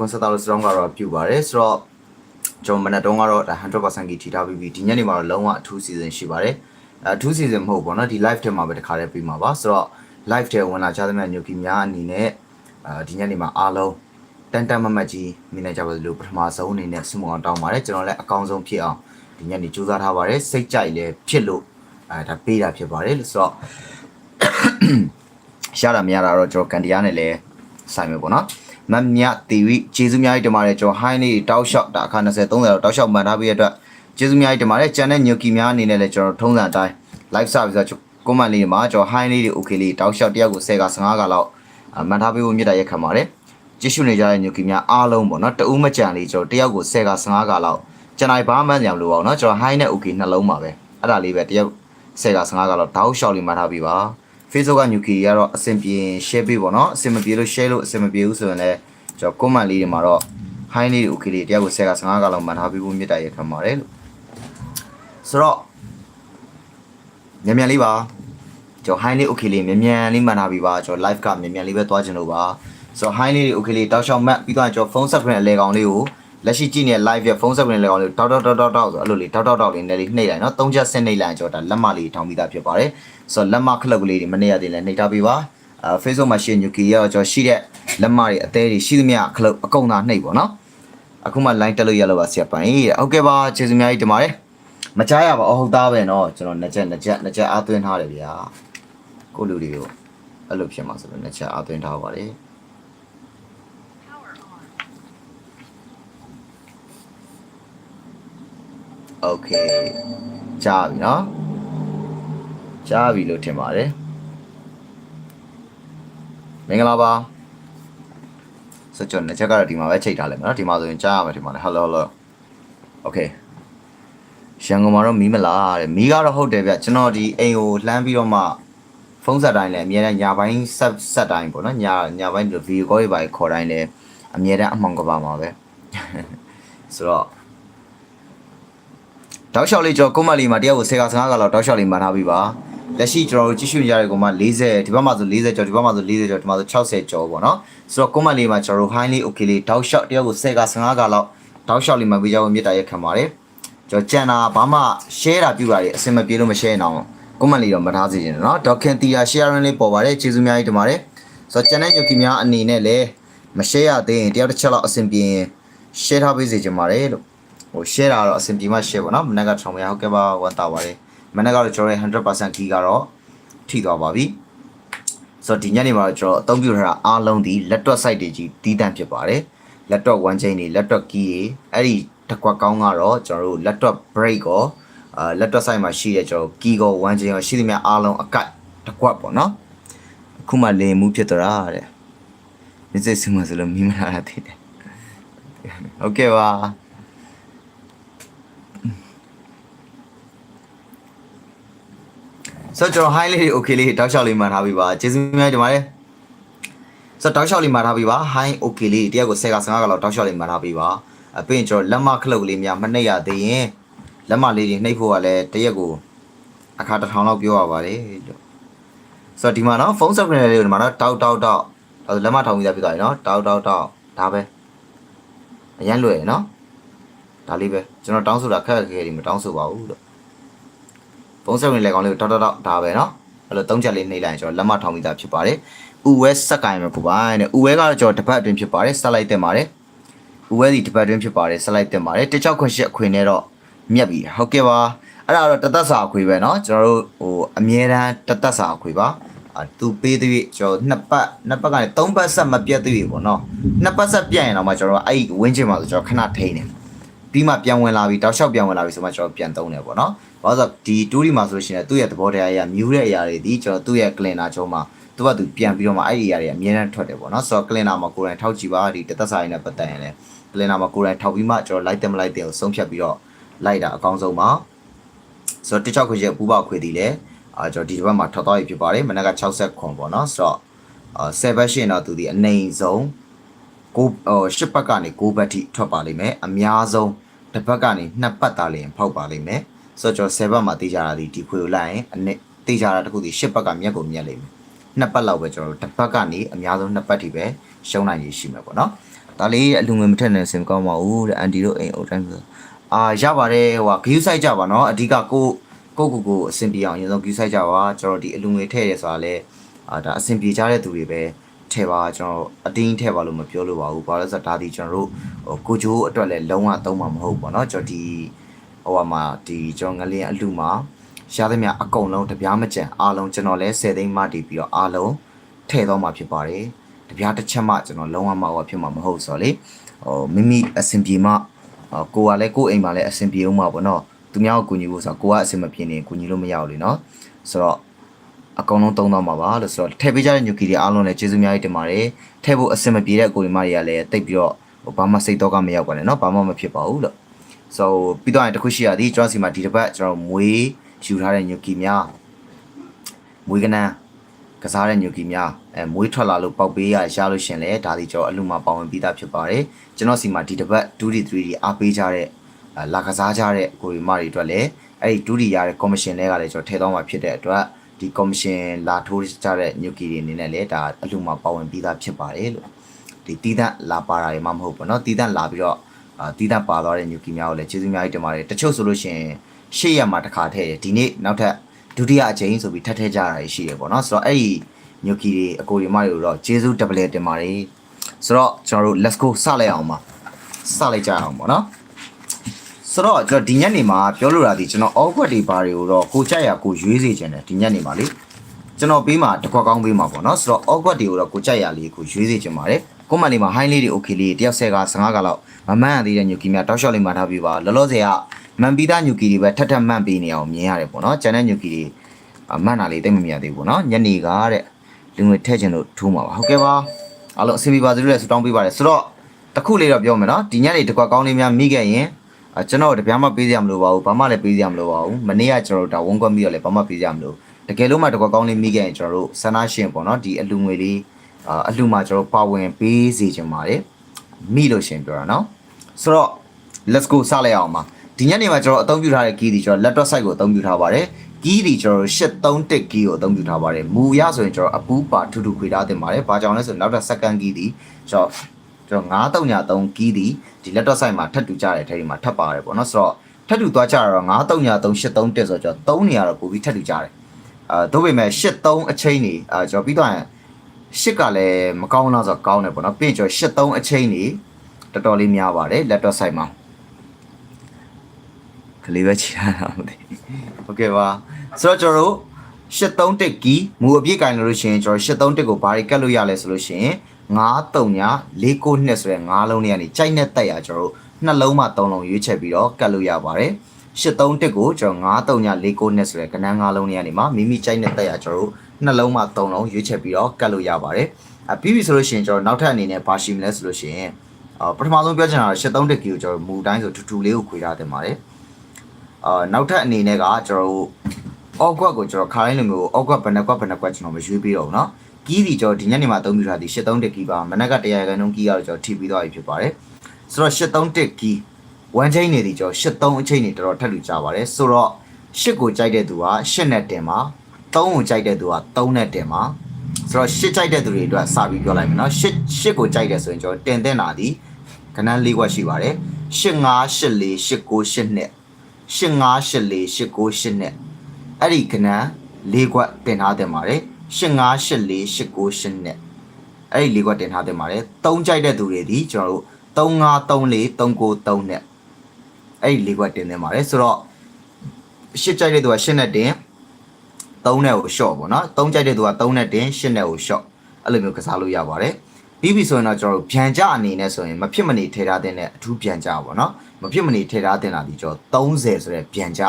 concept တော့ strong ကတော့ပြုပါတယ်ဆိုတော့ကျွန်တော်မနက်တုန်းကတော့ဒါ100%ကြီးထိထားပြီးပြီဒီညနေမှာတော့လုံးဝအထူး season ရှိပါတယ်အဲအထူး season မဟုတ်ဘောနော်ဒီ live ထဲမှာပဲတခါတည်းပြီးမှာပါဆိုတော့ live ထဲဝင်လာကြတဲ့ညိုကီများအနေနဲ့အဲဒီညနေမှာအားလုံးတန်တန်မမတ်ကြီးမိနေကြပါလို့ပထမဆုံးအနေနဲ့ဆုမအောင်တောင်းပါတယ်ကျွန်တော်လည်းအကောင်းဆုံးဖြစ်အောင်ဒီညနေကြိုးစားထားပါတယ်စိတ်ကြိုက်လည်းဖြစ်လို့အဲဒါပေးတာဖြစ်ပါတယ်လို့ဆိုတော့ရှာတာမရတာတော့ကျွန်တော်ကန်တရားနဲ့လည်းဆိုင်မယ်ပေါ့နော် မမြတီဝီကျေးဇူးများကြီးတင်ပါတယ်ကျွန်တော်ဟိုင်းလေးတောက်လျှောက်ဒါအခါ20 30တော့တောက်လျှောက်မှန်ထားပြီးတဲ့အတွက်ကျေးဇူးများကြီးတင်ပါတယ်ကျန်တဲ့ညိုကီများအနေနဲ့လည်းကျွန်တော်ထုံးစံအတိုင်း live service ဆိုကွန်မန့်လေးမှာကျွန်တော်ဟိုင်းလေးတွေ okay လေးတောက်လျှောက်တယောက်ကို10က15ကလောက်မှန်ထားပြီးဖို့မြစ်တာရက်ခံပါတယ်ကြည့်ရှုနေကြတဲ့ညိုကီများအားလုံးပေါ့နော်တဦးမကြံလေးကျွန်တော်တယောက်ကို10က15ကလောက်ကျွန်တော်ဘာမှမကြောင်လို့ပေါ့နော်ကျွန်တော်ဟိုင်းနဲ့ okay နှလုံးပါပဲအဲ့ဒါလေးပဲတယောက်10က15ကလောက်တောက်လျှောက်လေးမှန်ထားပြီးပါ Facebook က new key ကတော့အဆင်ပြေ share ပေးပေါ့နော်အဆင်မပြေလို့ share လို့အဆင်မပြေဘူးဆိုရင်လည်းကျွန်တော် comment လေးတွေမှာတော့ high လေးတွေ okay လေးတရားကို10က15ကလောက်မှန်ထားပြီးဖို့မြစ်တာရခံပါတယ်လို့ဆိုတော့မြန်မြန်လေးပါကျွန်တော် high လေး okay လေးမြန်မြန်လေးမှန်ထားပြီးပါကျွန်တော် live ကမြန်မြန်လေးပဲသွားချင်လို့ပါဆိုတော့ high လေးတွေ okay လေးတောက်လျှောက်မှတ်ပြီးတော့ကျွန်တော် phone screen အလဲကောင်လေးကိုလက်ရှိကြည့်နေတဲ့ live ရဲ့ phone screen အလဲကောင်လေးကိုတောက်တောက်တောက်တောက်တောက်ဆိုအဲ့လိုလေးတောက်တောက်တောက်လေးနဲ့လေးနှိပ်လိုက်နော်သုံးချက်ဆင်းနှိပ်လိုက်ကျွန်တော်ဒါလက်မလေးထောင်ပြီးသားဖြစ်ပါတယ် ဆိုတော့လက်မခလုတ်ကလေးတွေမနေရသေးလဲနှိပ်ထားပေးပါအဲ Facebook မှာရှိတဲ့ Nuki ရောကျွန်တော်ရှိတဲ့လက်မတွေအသေးတွေရှိသမျှခလုတ်အကုန်သာနှိပ်ပေါ့နော်အခုမှ line တက်လို့ရလို့ပါဆရာပိုင်ဟုတ်ကဲ့ပါကျေးဇူးများကြီးတင်ပါတယ်မကြားရပါအဟုတ်သားပဲเนาะကျွန်တော်နှစ်ချက်နှစ်ချက်နှစ်ချက်အားသွင်းထားတယ်ဗျာကိုလူတွေကိုအဲ့လိုဖြစ်မှာဆိုတော့နှစ်ချက်အားသွင်းထားပါတယ် โอเคကြားပြီเนาะ ကြားပြီလို့ထင်ပါတယ်မင်္ဂလာပါစကြနှစ်ချက်ကတော့ဒီမှာပဲချိန်ထားလိုက်မယ်နော်ဒီမှာဆိုရင်ကြားရမယ်ဒီမှာလေ hello hello okay ရန်ကုန်မှာတော့မီးမလားတဲ့မီးကတော့ဟုတ်တယ်ဗျကျွန်တော်ဒီအိမ်ကိုလှမ်းပြီးတော့မှဖုန်းဆက်တိုင်းလည်းအများနဲ့ညာပိုင်းဆက်ဆက်တိုင်းပေါ့နော်ညာညာပိုင်းဒီဗီဒီယိုကောတွေပါခေါ်တိုင်းလည်းအများနဲ့အမှောင်ကပါမှာပဲဆိုတော့တောက်လျှောက်လေးကျော်ကိုမလီမှာတယောက်ကို10က15ကလောက်တောက်လျှောက်လေးမှန်ထားပြီးပါ လက်ရှိကျွန်တော်တို့ကြည့်ရှုနေကြတဲ့ကွန်မ40ဒီဘက်မှာဆို40ကျော်ဒီဘက်မှာဆို40ကျော်ဒီမှာဆို60ကျော်ပေါ့နော်ဆိုတော့ကွန်မလေးမှာကျွန်တော်တို့ high လေး okay လေးတောက်လျှောက်တယောက်ကို10က15ကလောက်တောက်လျှောက်လေးမှပြီးကြဖို့မြစ်တာရက်ခံပါတယ်ကျွန်တော်ကြံတာဘာမှ share တာပြုတာတွေအဆင်မပြေလို့မ share အောင်ကွန်မလေးတော့မထားစေချင်တယ်နော်ဒေါက်ခင်တီယာ sharing လေးပေါ်ပါတယ်ကျေးဇူးများကြီးတင်ပါတယ်ဆိုတော့ကြံတဲ့ညိုကီများအနေနဲ့လည်းမ share ရသေးရင်တယောက်တစ်ချက်လောက်အဆင်ပြေရင် share ထားပေးစေချင်ပါတယ်လို့ဟို share တာတော့အဆင်ပြေမှ share ပေါ့နော်မနေ့ကထောင်မရဟုတ်ကဲ့ပါဝတ်တာပါတယ် မနေ့ကတော့ကျွန်တော်ရဲ့100% key ကတော့ထိသွားပါပြီဆိုတော့ဒီညနေမှာတော့ကျွန်တော်အသုံးပြုထားတာအားလုံးဒီလက်တွက် site တွေကြီးတီးတန့်ဖြစ်ပါတယ်လက်တွက် one chain တွေလက်တွက် key တွေအဲ့ဒီတစ်ကွက်ကောင်းကတော့ကျွန်တော်တို့လက်တွက် break ကိုအာလက်တွက် site မှာရှိတဲ့ကျွန်တော် key ကို one chain ကိုရှိသမျှအားလုံးအကတ်တစ်ကွက်ပေါ့နော်အခုမှလေမှုဖြစ်သွားတာတဲ့ဒီစိတ်ဆူမစလို့မိမလာတာတည်တယ်ဟုတ်ကဲ့ပါ ဆိုတော့ကျွန်တော် high လေးတွေ okay လေးတောက်လျှောက်လေးမှန်ထားပြီးပါကျေးဇူးများတင်ပါတယ်ဆိုတော့တောက်လျှောက်လေးမှန်ထားပြီးပါ high okay လေးတယောက်ကို10က15ကလောက်တောက်လျှောက်လေးမှန်ထားပြီးပါအပြင်ကျွန်တော်လက်မခလုတ်လေးများမနှိပ်ရသေးရင်လက်မလေးတွေနှိပ်ဖို့ကလည်းတရက်ကိုအခါတစ်ထောင်လောက်ပြောရပါတယ်လို့ဆိုတော့ဒီမှာနော်ဖုန်းဆက်ကနေလေးကိုဒီမှာနော်တောက်တောက်တောက်အဲလက်မထောင်ပြီးသားဖြစ်သွားပြီနော်တောက်တောက်တောက်ဒါပဲအရန်လွယ်နော်ဒါလေးပဲကျွန်တော်တောင်းဆိုတာခက်ခဲတယ်မတောင်းဆိုပါဘူးလို့ ဖုန်းဆက်ဝင်လေကောင်လေးကိုတောက်တောက်တောက်ဒါပဲเนาะအဲ့လိုသုံးချက်လေးနှိပ်လိုက်ရင်ကျွန်တော်လက်မထောင်ပြီးသားဖြစ်ပါတယ်ဥဝဲစက်ကင်မှာပူပါတဲ့ဥဝဲကတော့ကျွန်တော်တစ်ပတ်အတွင်းဖြစ်ပါတယ်ဆက်လိုက်တင်ပါတယ်ဥဝဲဒီတစ်ပတ်အတွင်းဖြစ်ပါတယ်ဆက်လိုက်တင်ပါတယ်တချောက်ခွန်ရှစ်အခွင်နဲ့တော့မြက်ပြီဟုတ်ကဲ့ပါအဲ့ဒါတော့တသက်စာအခွေပဲเนาะကျွန်တော်တို့ဟိုအမြဲတမ်းတသက်စာအခွေပါအာသူပေးသေးပြီကျွန်တော်နှစ်ပတ်နှစ်ပတ်ကနေသုံးပတ်ဆက်မပြတ်သေးပြီပေါ့เนาะနှစ်ပတ်ဆက်ပြတ်ရင်တော့မှကျွန်တော်အဲ့ဝင်းချင်မှာဆိုကျွန်တော်ခဏထိန်းတယ် ပြီးမှပြန်ဝင်လာပြီးတောက်လျှောက်ပြန်ဝင်လာပြီးဆိုမှကျွန်တော်ပြန်သုံးတယ်ပေါ့နော်။ ဘာလို့ဆိုဒီတူးဒီမှာဆိုလို့ရှိရင်သူ့ရဲ့သဘောတရားအရမြူးတဲ့အရာတွေဒီကျွန်တော်သူ့ရဲ့ကလင်နာချုံးမှာသူကသူပြန်ပြီးတော့မှအဲ့ဒီအရာတွေအမြဲတမ်းထွက်တယ်ပေါ့နော်။ဆိုတော့ကလင်နာမှာကိုယ်တိုင်ထောက်ကြည့်ပါဒီတသက်စာရင်းနဲ့ပတ်သက်ရင်လည်းကလင်နာမှာကိုယ်တိုင်ထောက်ပြီးမှကျွန်တော်လိုက်တယ်မလိုက်တယ်ကိုဆုံးဖြတ်ပြီးတော့လိုက်တာအကောင်းဆုံးပါ။ဆိုတော့တစ်ချောက်ခွေရဲ့ပူပေါခွေတည်လဲအာကျွန်တော်ဒီတစ်ပတ်မှာထောက်တော့ရဖြစ်ပါတယ်။မနက်က60ခွန်ပေါ့နော်။ဆိုတော့အာ7ဘက်ရှင်တော့သူဒီအနေဆုံးကိုဟို10ဘက်ကနေ9ဘက်ထိထွက်ပါလိမ့်မယ်။အများဆုံးတစ်ဘက်ကနေနှစ်ပတ်သားလျင်ဖောက်ပါလိမ့်မယ် ဆိုတော့ကျွန်တော်10ဘက်မှာတေးကြတာဒီဒီခွေကိုလိုက်ရင်အနစ်တေးကြတာတခုဒီ10ဘက်ကမြက်ကိုမြက်လိမ့်မယ်နှစ်ပတ်လောက်ပဲကျွန်တော်တို့တစ်ပတ်ကနေအများဆုံးနှစ်ပတ်ထိပဲရှုံးနိုင်ရရှိမှာပေါ့နော်ဒါလေးအလူငွေမထက်နဲ့စင်ကောင်းပါဘူးတဲ့အန်တီတို့အိမ်အုပ်တိုင်းဆိုအာရပါတယ်ဟိုဂယူဆိုင်ကြပါနော်အဓိကကိုကိုကိုကိုအဆင်ပြေအောင်အရင်ဆုံးဂယူဆိုင်ကြပါကျွန်တော်ဒီအလူငွေထည့်ရဲဆိုတာလဲအာဒါအဆင်ပြေကြတဲ့သူတွေပဲထည့်ပါကျွန်တော်အတင်းထည့်ပါလို့မပြောလို့ပါဘူးဘာလို့လဲဆိုတော့ဒါဒီကျွန်တော်တို့ဟိုကိုဂျိုးအတွက်လည်းလုံးဝသုံးမှာမဟုတ်ဘူးပေါ့နော်ကျွန်တော်ဒီ ဟိုမှာဒီကျွန်တော်ငလျင်အလူမှာရသမျှအကုန်လုံးတပြားမကြံအားလုံးကျွန်တော်လဲ10သိန်းမှတည်ပြီးတော့အားလုံးထည့်တော့မှာဖြစ်ပါတယ်တပြားတစ်ချက်မှကျွန်တော်လုံးဝမဟုတ်ဖြစ်မှာမဟုတ်ဆိုတော့လေဟိုမိမိအဆင်ပြေမှဟိုကိုကလည်းကိုယ့်အိမ်မှာလည်းအဆင်ပြေအောင်မှာပေါ့နော်သူများကိုကူညီဖို့ဆိုတော့ကိုကအဆင်မပြေနေကူညီလို့မရဘူးလေနော်ဆိုတော့အကောင်လုံးသုံးတော့မှာပါလို့ဆိုတော့ထည့်ပေးကြတဲ့ညူကီတွေအားလုံးလည်းကျေးဇူးများကြီးတင်ပါတယ်ထည့်ဖို့အဆင်မပြေတဲ့ကိုဒီမတွေကလည်းတိတ်ပြီးတော့ဟိုဘာမှစိတ်တော့ကမရောက်ပါနဲ့နော်ဘာမှမဖြစ်ပါဘူးလို့ so ပြီးတော့ရင်တစ်ခုရှိရသည်ကျွန်တော်စီမှာဒီတစ်ပတ်ကျွန်တော်မွေးယူထားတဲ့ညူကီများမွေးကနန်း ကစားတဲ့ညူကီများအဲမွေးထွက်လာလို့ပေါက်ပေးရရလို့ရှင်လေဒါဒီကျွန်တော်အလူမှာပါဝင်ပြီးသားဖြစ်ပါတယ်ကျွန်တော်စီမှာဒီတစ်ပတ်2D 3D အားပေးကြတဲ့အဲလာကစားကြတဲ့ကိုရီမတွေအတွက်လည်းအဲ့ဒီ 2D ရတဲ့ commission တွေကလည်းကျွန်တော်ထည့်သွားမှာဖြစ်တဲ့အတွက်ဒီ commission လာထိုးကြတဲ့ညူကီတွေအနေနဲ့လည်းဒါအလူမှာပါဝင်ပြီးသားဖြစ်ပါတယ်လို့ဒီတီးတန့်လာပါတာတွေမှမဟုတ်ဘူးเนาะတီးတန့်လာပြီးတော့ အာတီးတန့်ပါသွားတဲ့ညူကီများကိုလည်းကျေးဇူးအများကြီးတင်ပါတယ်တချို့ဆိုလို့ရှိရင်ရှေ့ရမှာတစ်ခါထည့်တယ်ဒီနေ့နောက်ထပ်ဒုတိယအကြိမ်ဆိုပြီးထပ်ထည့်ကြတာရှိရပေါ့နော်ဆိုတော့အဲ့ဒီညိုကီတွေအကိုဒီမတွေကိုတော့ဂျေဇူးဒဗလဲတင်ပါတယ်ဆိုတော့ကျွန်တော်တို့ let's go စလိုက်အောင်ပါစလိုက်ကြအောင်ပေါ့နော်ဆိုတော့ကျွန်တော်ဒီညနေမှာပြောလိုတာဒီကျွန်တော် awkward တွေဘာတွေကိုတော့ကိုကြိုက်ရကိုရွေးစေချင်တယ်ဒီညနေမှာလေကျွန်တော်ပေးမှာတကွက်ကောင်းပေးမှာပေါ့နော်ဆိုတော့ awkward တွေကိုတော့ကိုကြိုက်ရလေးကိုရွေးစေချင်ပါတယ် ကိုမလေးမှာ high လေးတွေ okay လေးတယောက်ဆယ်က15ကလောက်မမှန်ရသေးတဲ့ညိုကီများတောက်လျှောက်လေးမှာထားပြီးပါလောလောဆယ်ကမန်ပီသားညိုကီတွေပဲထပ်ထပ်မှန်ပေးနေအောင်မြင်ရတယ်ပေါ့နော်ကျန်တဲ့ညိုကီတွေအမှန်တာလေးတိတ်မမြင်ရသေးဘူးပေါ့နော်ညနေကတဲ့လူငွေထည့်ခြင်းလို့ထိုးမှာပါဟုတ်ကဲ့ပါအားလုံးအဆင်ပြေပါစေလို့လည်းဆုတောင်းပေးပါတယ်ဆိုတော့တစ်ခုလေးတော့ပြောမယ်နော်ဒီညနေတစ်ခွက်ကောင်းလေးများမိခဲ့ရင်အကျွန်တော်တပြားမှပေးစရာမလိုပါဘူးဘာမှလည်းပေးစရာမလိုပါဘူးမနေ့ကကျွန်တော်တို့ဒါဝန်ကွက်ပြီးတော့လည်းဘာမှပေးစရာမလိုတကယ်လို့မှတစ်ခွက်ကောင်းလေးမိခဲ့ရင်ကျွန်တော်တို့ဆန္ဒရှင်ပေါ့နော်ဒီအလူငွေလေး အာအလူမှာကျွန်တော်ပါဝင်ပေးစေချင်ပါတယ်မိလို့ရှင်ပြောတာနော်ဆိုတော့ let's go စလိုက်အောင်ပါဒီညနေမှာကျွန်တော်အသုံးပြုထားတဲ့ key ဒီကျွန်တော် laptop site ကိုအသုံးပြုထားပါတယ် key ဒီကျွန်တော်831 key ကိုအသုံးပြုထားပါတယ်မူရဆိုရင်ကျွန်တော်အပူပါထူထူခွေထားတင်ပါတယ်ဘာကြောင့်လဲဆိုရင်နောက်ထပ် second key ဒီကျွန်တော်ကျွန်တော်933 key ဒီဒီ laptop site မှာထပ်တူကြတဲ့အထက်ဒီမှာထပ်ပါတယ်ပေါ့နော်ဆိုတော့ထပ်တူသွားကြတော့933 831ဆိုတော့ကျွန်တော်3နေရာတော့ပို့ပြီးထပ်တူကြတယ်အာတို့ပေမဲ့83အချိန်နေအာကျွန်တော်ပြီးတော့ ရင်ရှစ်ကလည်းမကောင်းတော့ဆိုတော့ကောင်းတယ်ပေါ့နော်ပြီးရင်ကျွန်တော်83အချိန်နေတော်တော်လေးများပါတယ် laptop site မှာ ကလေးပဲချီရတာမသိโอเคပါဆိုတော့ကျွန်တော်တို့831ကီမူအပြည့်ကင်လို့ရှိရင်ကျွန်တော်831ကိုဘာတွေကတ်လို့ရလဲဆိုလို့ရှိရင်939 492ဆိုတဲ့9လုံးလေးကနေကြိုက်နဲ့တက်ရကျွန်တော်တို့နှလုံးမှ3လုံးရွေးချက်ပြီးတော့ကတ်လို့ရပါတယ်831ကိုကျွန်တော်939 492ဆိုတဲ့ကဏ္ဍ9လုံးလေးကနေမှမိမိကြိုက်နဲ့တက်ရကျွန်တော်တို့ နှလုံးမှ3လုံးရွေးချက်ပြီးတော့ကတ်လို့ရပါတယ်အပြီးပြီဆိုလို့ရှိရင်ကျွန်တော်နောက်ထပ်အနေနဲ့ဘာရှိမလဲဆိုလို့ရှိရင်အာပထမဆုံးပြောချင်တာက831ကီကိုကျွန်တော်မူတိုင်းဆိုထူထူလေးကိုခွေထားတင်ပါတယ် အာနောက်ထပ်အနေနဲ့ကကျွန်တော်တို့အောက်ကွက်ကိုကျွန်တော်ခါတိုင်းလိုမျိုးအောက်ကွက်ဘယ်နှကွက်ဘယ်နှကွက်ကျွန်တော်မရွေးပြီးတော့ဘူးเนาะကီးဒီကျွန်တော်ဒီညနေမှာအသုံးပြုထားသည်831ကီးပါမနက်က100ရာခိုင်နှုန်းကီးရတော့ကျွန်တော်ထိပြီးသွားပြီဖြစ်ပါတယ်ဆိုတော့831ကီး1 chain နေသည်ကျွန်တော်83အချိန်နေတော်တော်ထက်လူကြပါတယ်ဆိုတော့8ကိုကြိုက်တဲ့သူက8နဲ့တင်ပါ 3ကိုကြိုက်တဲ့သူက3နဲ့တင်ပါဆိုတော့ရှစ်ကြိုက်တဲ့သူတွေအတွက်စပြီးပြောလိုက်မယ်နော်ရှစ်ရှစ်ကိုကြိုက်တယ်ဆိုရင်ကျွန်တော်တင်တဲ့နာသည်ကဏ္ဍ၄ခွက်ရှိပါတယ်8584 892 8584 892အဲ့ဒီကဏ္ဍ၄ခွက်တင်ထားတင်ပါတယ်8584 892အဲ့ဒီ၄ခွက်တင်ထားတင်ပါတယ်3ကြိုက်တဲ့သူတွေဒီကျွန်တော်တို့3534 393နဲ့အဲ့ဒီ၄ခွက်တင်တင်ပါတယ်ဆိုတော့ရှစ်ကြိုက်တဲ့သူကရှစ်နဲ့တင် 3နဲ့ကို short ပေါ့နော်3ကြိုက်တဲ့သူက3နဲ့တင်8နဲ့ကို short အဲ့လိုမျိုးကစားလို့ရပါတယ်ပြီးပြီဆိုရင်တော့ကျွန်တော်တို့ဗျံကြအနေနဲ့ဆိုရင်မဖြစ်မနေထည့်ထားတဲ့အထူးဗျံကြပေါ့နော်မဖြစ်မနေထည့်ထားတဲ့နာဒီကျွန်တော်30ဆိုတဲ့ဗျံကြ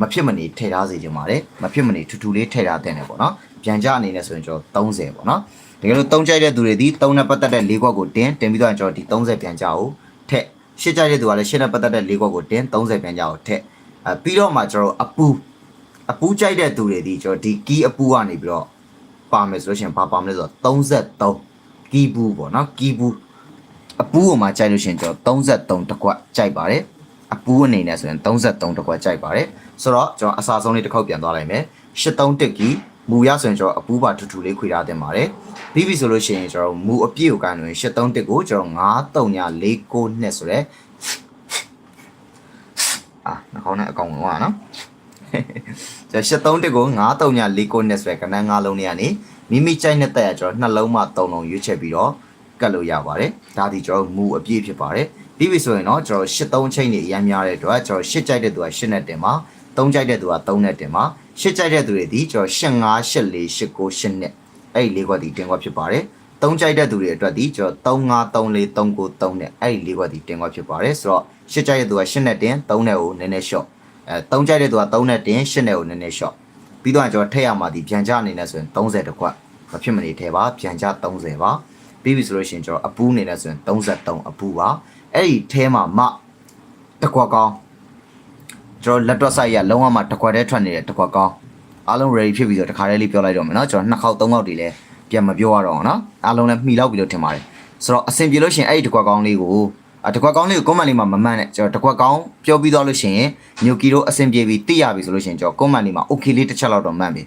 မဖြစ်မနေထည့်ထားစေချင်ပါတယ်မဖြစ်မနေထူထူလေးထည့်ထားတဲ့နေပေါ့နော်ဗျံကြအနေနဲ့ဆိုရင်ကျွန်တော်30ပေါ့နော်တကယ်လို့3ကြိုက်တဲ့သူတွေဒီ3နဲ့ပတ်သက်တဲ့၄ခွက်ကိုတင်တင်ပြီးတော့ကျွန်တော်ဒီ30ဗျံကြကိုထည့်ရှစ်ကြိုက်တဲ့သူကလည်းရှစ်နဲ့ပတ်သက်တဲ့၄ခွက်ကိုတင်30ဗျံကြကိုထည့်အဲပြီးတော့မှကျွန်တော်အပူ အပူကြိုက်တဲ့သူတွေဒီကျွန်တော်ဒီကီးအပူကနေပြီးတော့ပါမယ်ဆိုလို့ရှိရင်ဘာပါမလဲဆိုတော့33ကီးဘူးပေါ့နော်ကီးဘူးအပူကိုမှကြိုက်လို့ရှိရင်ကျွန်တော်33တကွက်ကြိုက်ပါတယ်အပူအနေနဲ့ဆိုရင်33တကွက်ကြိုက်ပါတယ်ဆိုတော့ကျွန်တော်အစားဆုံးလေးတစ်ခေါက်ပြန်သွားလိုက်မယ်83ကီးမူရဆိုရင်ကျွန်တော်အပူးပါထူထူလေးခွေထားတင်ပါတယ်ပြီးပြီဆိုလို့ရှိရင်ကျွန်တော်မူအပြည့်ကိုကန်လို့83ကိုကျွန်တော်9 3ည4 9နှစ်ဆိုရဲအာနှာခေါင်းနဲ့အကောင်လုံးอ่ะနော်ကျွန်တော် 83တက်ကို9 3ည4 9နှစ်ဆိုရဲကဏ္ဍ9လုံးတွေကနေမိမိကြိုက်တဲ့တက်ရကျွန်တော်နှလုံးမှ3လုံးရွေးချက်ပြီးတော့ကတ်လို့ရပါတယ်ဒါဒီကျွန်တော်မူအပြည့်ဖြစ်ပါတယ်ပြီးပြီဆိုရင်တော့ကျွန်တော်83ချိန်နေအများများတဲ့အတွက်ကျွန်တော်8ကြိုက်တဲ့သူက8နဲ့တင်ပါ3ကြိုက်တဲ့သူက3နဲ့တင်ပါ8ကြိုက်တဲ့သူတွေဒီကျွန်တော်85 84 89 8နဲ့အဲ့ဒီလေးခွက်ဒီတင်ခွက်ဖြစ်ပါတယ်3ကြိုက်တဲ့သူတွေအတွက်ဒီကျွန်တော်35 34 39 3နဲ့အဲ့ဒီလေးခွက်ဒီတင်ခွက်ဖြစ်ပါတယ်ဆိုတော့8ကြိုက်တဲ့သူက8နဲ့တင်3နဲ့ကိုနည်းနည်း short အဲ3ကြိုက်တဲ့သူက3နဲ့တင်8နဲ့ကိုနည်းနည်း short ပြီးတော့ကျွန်တော်ထည့်ရမှာဒီပြန်ချအနေနဲ့ဆိုရင်30တကွက်မဖြစ်မနေထည့်ပါပြန်ချ30ပါပြီးပြီဆိုလို့ရှိရင်ကျွန်တော်အပူအနေနဲ့ဆိုရင်33အပူပါအဲ့ဒီထဲမှာမတကွက်ကောင်းကျွန်တော်လက်တွက်ဆိုင်ရလုံးဝမှတကွက်တည်းထွက်နေတဲ့တကွက်ကောင်းအားလုံး ready ဖြစ်ပြီးတော့တခါတည်းလေးပြောလိုက်တော့မယ်နော်ကျွန်တော်နှစ်ခေါက်သုံးခေါက်တွေလည်းပြန်မပြောရတော့ဘူးနော်အားလုံးလည်းမှီလောက်ပြီးတော့ထင်ပါတယ်ဆိုတော့အဆင်ပြေလို့ရှိရင်အဲ့ဒီတကွက်ကောင်းလေးကို တကွက်ကောင်းလေးကို comment လေးမှာမမှန်နဲ့ကျွန်တော်တကွက်ကောင်းပြောပြီးသွားလို့ရှိရင်ညိုကီတို့အဆင်ပြေပြီးသိရပြီဆိုလို့ရှိရင်ကျွန်တော် comment လေးမှာ okay လေးတစ်ချက်လောက်တော့မှန်ပြီ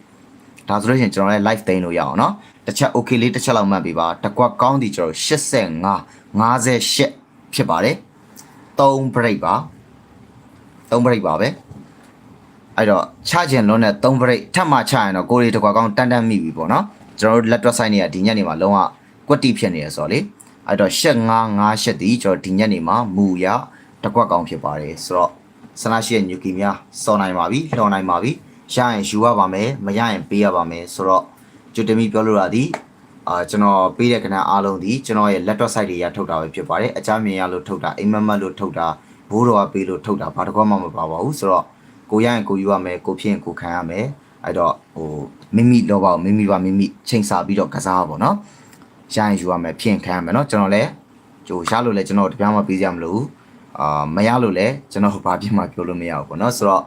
ဒါဆိုလို့ရှိရင်ကျွန်တော်လည်း live သိမ်းလို့ရအောင်နော်တစ်ချက် okay လေးတစ်ချက်လောက်မှတ်ပြီးပါတကွက်ကောင်းဒီကျွန်တော်85 58ဖြစ်ပါတယ်3 break ပါ3 break ပါပဲအဲ့တော့ချကျင်လုံးနဲ့3 break ထပ်မှချရင်တော့ကိုယ်လေးတကွက်ကောင်းတန်တန်မိပြီပေါ့နော်ကျွန်တော်တို့လက်တွက်ဆိုင်တွေကဒီညနေမှာလုံးဝကွက်တီဖြစ်နေရဆိုတော့လေ အဲ့တော့ရှက်9 5ရှက်ဒီကျွန်တော်ဒီညနေမှာမူရတကွက်ကောင်းဖြစ်ပါတယ်ဆိုတော့ဆနာရှိရဲ့ညူကီများစော်နိုင်ပါပြီလှော်နိုင်ပါပြီရရင်ယူရပါမယ်မရရင်ပေးရပါမယ်ဆိုတော့ကျွတ်တမီပြောလို့ရသည်အာကျွန်တော်ပေးတဲ့ကဏ္ဍအားလုံးဒီကျွန်တော်ရဲ့ laptop site တွေရထုတ်တာပဲဖြစ်ပါတယ်အကြမ်းမြင်ရလို့ထုတ်တာအိမ်မက်မက်လို့ထုတ်တာဘိုးတော်ကပေးလို့ထုတ်တာဘာတစ်ခွမှမပါပါဘူးဆိုတော့ကိုရရင်ကိုယူရမယ်ကိုဖြစ်ရင်ကိုခံရမယ်အဲ့တော့ဟိုမိမိလောဘကိုမိမိပါမိမိချိန်စာပြီးတော့ကစားပါတော့ ရရင်ယူရမယ်ဖြစ်ရင်ခံရမယ်เนาะကျွန်တော်လည်းကြိုရလို့လည်းကျွန်တော်တပြားမှပေးကြမလို့အာမရလို့လည်းကျွန်တော်ဘာပြမှပြောလို့မရဘူးပေါ့เนาะဆိုတော့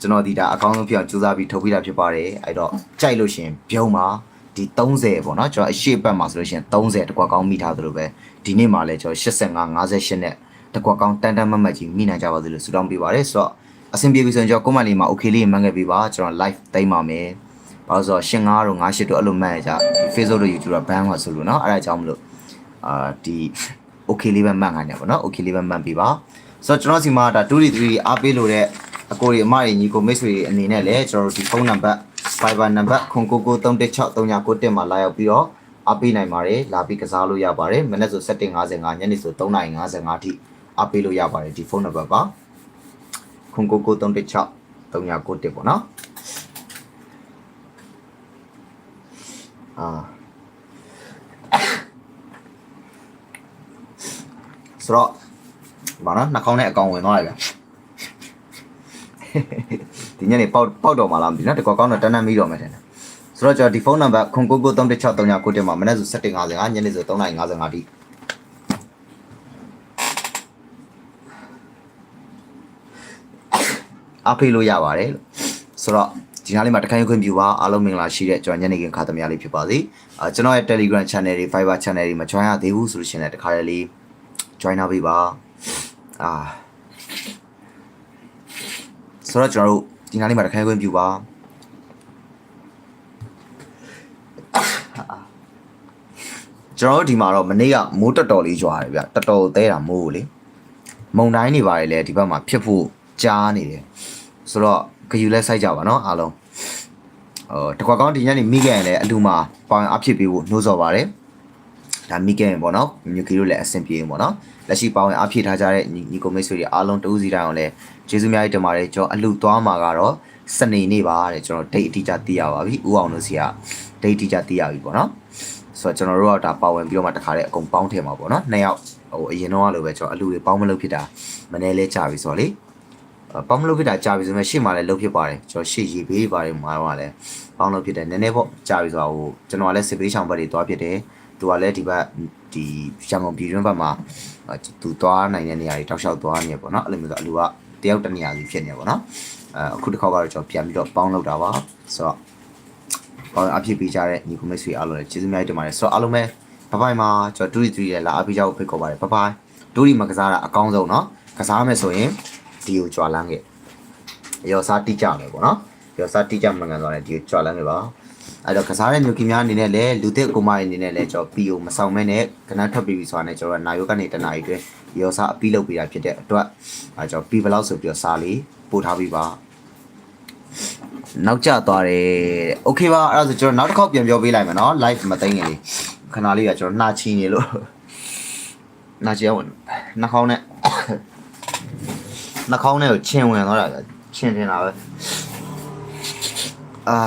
ကျွန်တော်ဒီဒါအကောင်းဆုံးဖြစ်အောင်ကြိုးစားပြီးထုတ်ပေးတာဖြစ်ပါတယ်အဲ့တော့ကြိုက်လို့ရှရင်ပြုံးပါဒီ30ပေါ့နော်ကျွန်တော်အရှိတ်ပတ်မှာဆိုလို့ရှိရင်30တကွက်ကောင်းမိထားသလိုပဲဒီနေ့မှလည်းကျွန်တော်85 58နဲ့တကွက်ကောင်းတန်တန်မတ်မတ်ကြီးမိနိုင်ကြပါသေးလို့ဆုတောင်းပေးပါတယ်ဆိုတော့အဆင်ပြေပြီဆိုရင်ကျွန်တော် comment လေးမှာ okay လေးမှတ်ခဲ့ပေးပါကျွန်တော် live သိမ်းပါမယ် ဘာလို့ဆိုတော့ရှင်9တို့98တို့အဲ့လိုမှတ်ရကြ Facebook တို့ YouTube တို့ ban မှာဆိုလို့เนาะအဲ့ဒါကြောင့်မလို့အာဒီ okay လေးပဲမှတ်ခိုင်းတယ်ပေါ့နော် okay လေးပဲမှတ်ပေးပါဆိုတော့ကျွန်တော်စီမှာဒါ2 3အားပေးလို့တဲ့အကိုတွေအမတွေညီကိုမိတ်ဆွေတွေအနေနဲ့လည်းကျွန်တော်တို့ဒီဖုန်းနံပါတ် Viber နံပါတ်0993163991မှာလာရောက်ပြီးတော့အားပေးနိုင်ပါတယ်လာပြီးကစားလို့ရပါတယ်မနေ့ဆို7:55ညနေဆို3:55အထိအားပေးလို့ရပါတယ်ဒီဖုန်းနံပါတ်ပါ0993163991ပေါ့နော် အာဆိုတော့ဘာနော်နှာခေါင်းနဲ့အကောင်ဝင်သွားတယ်ဗျဒီညနေပေါက်ပေါက်တော်မှာလားမသိဘူးနော်တကောကောင်းတော့တန်းတန်းမိတော့မယ်ထင်တယ်ဆိုတော့ကျွန်တော်ဒီဖုန်းနံပါတ်09931639တင်မှာမနေ့ဆို7:55ညနေဆို3:55အထိအဖေးလို့ရပါတယ်လို့ဆိုတော့ ဒီနားလေးမှာတခိုင်းခွင့်ပြုပါအားလုံးမင်္ဂလာရှိတဲ့ကျွန်တော်ညနေခင်းခါသမီးလေးဖြစ်ပါစေအာကျွန်တော်ရဲ့ Telegram channel တွေ Viber channel တွေမ join ရသေးဘူးဆိုလို့ရှိရင်လည်းတခါတည်းလေး join လာပေးပါအာဆိုတော့ကျွန်တော်တို့ဒီနားလေးမှာတခိုင်းခွင့်ပြုပါကျွန်တော်တို့ဒီမှာတော့မနေ့ကမိုးတော်တော်လေးကြွားတယ်ဗျတော်တော်သေးတာမိုးလေမုံတိုင်းနေပါတယ်လေဒီဘက်မှာဖြစ်ဖို့ကြားနေတယ်ဆိုတော့ ဂယူလဲစိုက်ကြပါနော်အားလုံးဟိုတကွာကောင်းဒီညနေမိခဲ့ရင်လည်းအလူမှာပေါင်အဖြစ်ပေးဖို့နှိုးဆော်ပါတယ်ဒါမိခဲ့ရင်ပေါ့နော်မြူကီတို့လည်းအဆင်ပြေရင်ပေါ့နော်လက်ရှိပေါင်အဖြစ်ထားကြတဲ့ညီကိုမိတ်ဆွေတွေအားလုံးတူးစီတိုင်းအောင်လည်းကျေးဇူးများကြီးတင်ပါတယ်ကျွန်တော်အလူသွားမှာကတော့စနေနေ့ပါတဲ့ကျွန်တော်ဒိတ်အတိအကျသိရပါပြီဥအောင်တို့စီကဒိတ်အတိအကျသိရပြီပေါ့နော်ဆိုတော့ကျွန်တော်တို့ကဒါပါဝင်ပြီးတော့မှတခါတည်းအကုန်ပေါင်းထည့်မှာပေါ့နော်နှစ်ယောက်ဟိုအရင်တော့လိုပဲကျွန်တော်အလူတွေပေါင်းမလုပ်ဖြစ်တာမနေ့လဲကြာပြီဆိုတော့လေ ပေါင်းမလုပ်ဖြစ်တာကြာပြီဆိုမှရှေ့မှာလည်းလုပ်ဖြစ်ပါတယ်ကျွန်တော်ရှေ့ရေးပေးပါတယ်မှာတော့လည်းပေါင်းလုပ်ဖြစ်တယ်နည်းနည်းပေါ့ကြာပြီဆိုတော့ဟိုကျွန်တော်ကလည်းစစ်ပေးချောင်ဘက်တွေသွားဖြစ်တယ်သူကလည်းဒီဘက်ဒီရန်ကုန်ပြည်တွင်းဘက်မှာသူသွားနိုင်တဲ့နေရာတွေတောက်လျှောက်သွားနေပေါ့နော်အဲ့လိုမျိုးဆိုအလူကတယောက်တနေရာစီဖြစ်နေပေါ့နော်အဲအခုတစ်ခေါက်ကတော့ကျွန်တော်ပြန်ပြီးတော့ပေါင်းလုပ်တာပါဆိုတော့ပေါင်းအဖြစ်ပေးကြတဲ့ညီကုမိတ်ဆွေအားလုံးလည်းကျေးဇူးများတင်ပါတယ်ဆိုတော့အားလုံးပဲဘဘိုင်မှာကျွန်တော်ဒူရီ3ရဲ့လာအပေးကြဖို့ဖိတ်ခေါ်ပါတယ်ဘဘိုင်ဒူရီမှာကစားတာအကောင်းဆုံးเนาะကစားမယ်ဆိုရင် ဒီကိုကြွာလန်းခဲ့ရော်စားတိကျမယ်ပေါ့နော်ရော်စားတိကျမှန်ကန်သွားတယ်ဒီကိုကြွာလန်းခဲ့ပါအဲ့တော့ကစားတဲ့မျိုးကီများအနေနဲ့လည်းလူသစ်ကိုမအနေနဲ့လည်းကျွန်တော် PO မဆောင်မဲနဲ့ကဏ္ဍထပ်ပြီးပြီဆိုတာနဲ့ကျွန်တော်နာယုကနေတနာရီတွင်ရော်စားအပြီးလုပ်ပေးတာဖြစ်တဲ့အတွက်အဲကျွန်တော် P ဘလောက်ဆိုပြီးတော့စာလေးပို့ထားပြီးပါနောက်ကျသွားတယ် okay ပါအဲ့ဒါဆိုကျွန်တော်နောက်တစ်ခေါက်ပြန်ပြောပေးလိုက်မယ်နော် live မသိငယ်လေးခဏလေးကကျွန်တော်နှာချီနေလို့နှာချီအောင်နှာခေါင်းနဲ့ နှာခေါင်းနဲ့ကိုချင်းဝင်သွားတာချင်းတင်တာပဲအာ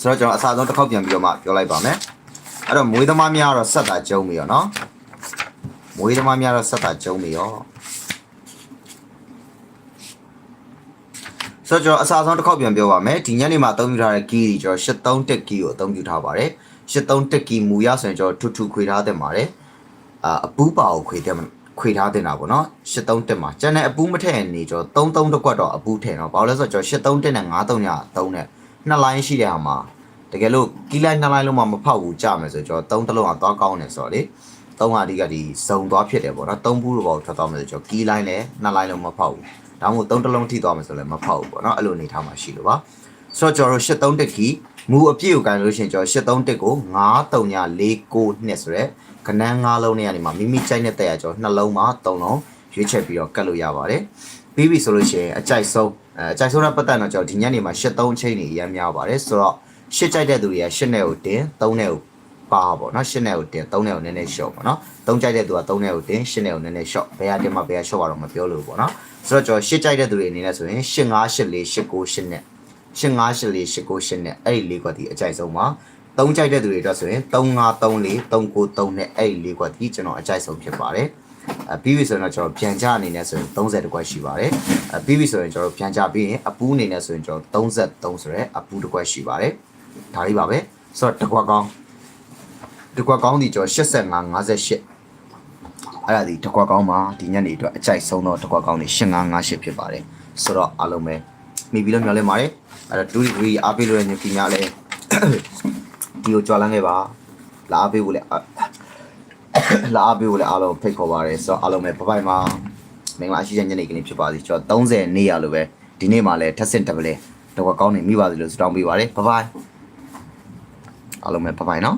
ဆိုတော့ကျွန်တော်အစားဆုံးတစ်ခေါက်ပြန်ပြီးတော့မှပြောလိုက်ပါမယ်အဲ့တော့မွေးသမားများကတော့ဆက်တာကျုံပြီရောနော်မွေးသမားများတော့ဆက်တာကျုံပြီရောဆိုတော့ကျွန်တော်အစားဆုံးတစ်ခေါက်ပြန်ပြောပါမယ်ဒီညနေမှာအသုံးပြုထားတဲ့ key တွေကျွန်တော်831 key ကိုအသုံးပြုထားပါတယ်831 key မူရဆိုရင်ကျွန်တော်ထူထူခွေထားတဲ့ပါတယ်အာအပူးပါကိုခွေတဲ့ ခွေထားတင်တာပေါ့နော်831မှာကျန်တဲ့အပူးမထည့်ရင်နေကျွန်တော်33တစ်ကွက်တော့အပူးထည့်တော့ဘာလို့လဲဆိုတော့ကျွန်တော်831နဲ့933ည3နဲ့နှစ်လိုင်းရှိတဲ့ဟာမှာတကယ်လို့ကီးလိုက်နှစ်လိုင်းလုံးမှမဖောက်ဘူးကြမယ်ဆိုကျွန်တော်3တစ်လုံးကသွားကောင်းတယ်ဆိုတော့လေ3ဟာအဓိကဒီဇုံသွားဖြစ်တယ်ပေါ့နော်3ဘူးလိုပေါ့ထွက်သွားမယ်ဆိုကျွန်တော်ကီးလိုက်လည်းနှစ်လိုင်းလုံးမဖောက်ဘူးဒါမှမဟုတ်3တစ်လုံးထိသွားမယ်ဆိုလည်းမဖောက်ဘူးပေါ့နော်အဲ့လိုအနေထားမှာရှိလို့ပါဆိုတော့ကျွန်တော်တို့831ကီးမူအပြည့်ကိုကန်လို့ရှိရင်ကျွန်တော်831ကို93942ဆိုရဲက နန်း9လုံးနဲ့ကနေမှမိမိကြိုက်တဲ့တက်ရကျွန်တော်နှလုံးမှာ3လုံးရွေးချက်ပြီးတော့ကတ်လို့ရပါတယ်ပြီးပြီဆိုလို့ရှိရင်အကြိုက်ဆုံးအဲအကြိုက်ဆုံးတဲ့ပတ်သက်တော့ကျွန်တော်ဒီညနေမှာ83ချိန်နေရမ်းများပါတယ်ဆိုတော့ရှစ်ကြိုက်တဲ့သူတွေကရှစ်နဲ့ကိုတင်3နဲ့ကိုပါပေါ့နော်ရှစ်နဲ့ကိုတင်3နဲ့ကိုနည်းနည်းရှော့ပေါ့နော်3ကြိုက်တဲ့သူက3နဲ့ကိုတင်ရှစ်နဲ့ကိုနည်းနည်းရှော့ဘယ်ဟာတင်မှဘယ်ဟာရှော့ပါတော့မပြောလို့ပေါ့နော်ဆိုတော့ကျွန်တော်ရှစ်ကြိုက်တဲ့သူတွေအနေနဲ့ဆိုရင်8 5 8 4 8 9 8နဲ့8 5 8 4 8 9 8နဲ့အဲ့ဒီလေးကွက်ဒီအကြိုက်ဆုံးပါ 3ကြိုက်တဲ့သူတွေအတွက်ဆိုရင်3 5 3 4 3 9 3နဲ့အဲ့ဒီလေးကွက်ဒီကျွန်တော်အကြိုက်ဆုံးဖြစ်ပါတယ်အပြီးပြီဆိုရင်တော့ကျွန်တော်ပြန်ကြအနေနဲ့ဆိုရင်30တကွက်ရှိပါတယ်အပြီးပြီဆိုရင်ကျွန်တော်ပြန်ကြပြီးရင်အပူးအနေနဲ့ဆိုရင်ကျွန်တော်33ဆိုရဲအပူးတကွက်ရှိပါတယ်ဒါလေးပါပဲဆိုတော့တကွက်ကောင်းတကွက်ကောင်းဒီကျွန်တော်85 58အဲ့ဒါဒီတကွက်ကောင်းမှာဒီညနေအတွက်အကြိုက်ဆုံးတော့တကွက်ကောင်းနေ8558ဖြစ်ပါတယ်ဆိုတော့အားလုံးပဲမိပြီးတော့မျှော်လင့်ပါတယ်အဲ့တော့2 degree အားပေးလို့ရနေပြီများလဲ ဒီကိုကြွားလန်းခဲ့ပါလာအားပေးဖို့လဲလာအားပေးဖို့လဲအားလုံးဖိတ်ခေါ်ပါတယ်ဆိုတော့အားလုံးပဲဘဘိုင်မှာမင်္ဂလာရှိတဲ့ညနေခင်းလေးဖြစ်ပါစီကျွန်တော်30နေ့ရလို့ပဲဒီနေ့မှလည်းထက်ဆင့်တပလဲတော့ကောင်းနေမိပါစေလို့ဆုတောင်းပေးပါတယ်ဘဘိုင်အားလုံးပဲဘဘိုင်နော်